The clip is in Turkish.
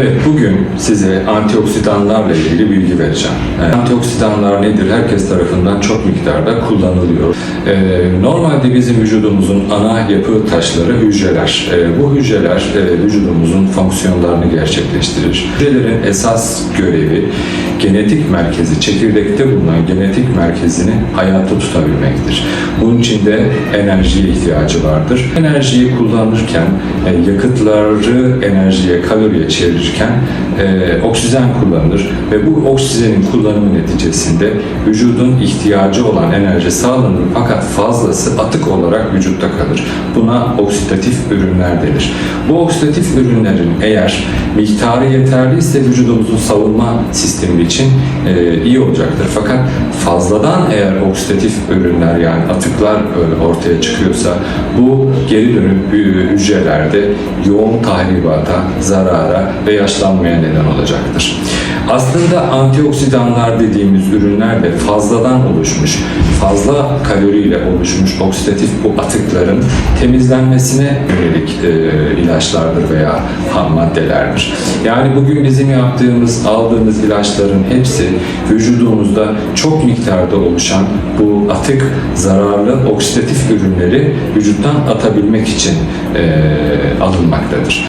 Evet, bugün size antioksidanlarla ilgili bilgi vereceğim. Ee, Antioksidanlar nedir? Herkes tarafından çok miktarda kullanılıyor. Ee, Normalde bizim vücudumuzun ana yapı taşları hücreler. Ee, Bu hücreler e, vücudumuzun fonksiyonlarını gerçekleştirir. Hücrelerin esas görevi genetik merkezi, çekirdekte bulunan genetik merkezini hayatta tutabilmektir. Bunun için de enerjiye ihtiyacı vardır. Enerjiyi kullanırken e, yakıtları enerjiye, kaloriye çevirirken e, oksijen kullanılır ve bu oksijenin kullanımı neticesinde vücudun ihtiyacı olan enerji sağlanır fakat fazlası atık olarak vücutta kalır. Buna oksidatif ürünler denir. Bu oksidatif ürünlerin eğer miktarı yeterliyse vücudumuzun savunma sistemi için e, iyi olacaktır. Fakat fazladan eğer oksidatif ürünler yani atıklar e, ortaya çıkıyorsa bu geri dönüp hü- hücrelerde yoğun tahribata, zarara ve yaşlanmaya neden olacaktır. Aslında antioksidanlar dediğimiz ürünler de fazladan oluşmuş, fazla kaloriyle oluşmuş oksidatif bu atıkların temizlenmesine yönelik e, ilaçlardır veya ham maddelerdir. Yani bugün bizim yaptığımız, aldığımız ilaçların hepsi vücudumuzda çok miktarda oluşan bu atık, zararlı oksidatif ürünleri vücuttan atabilmek için e, alınmaktadır.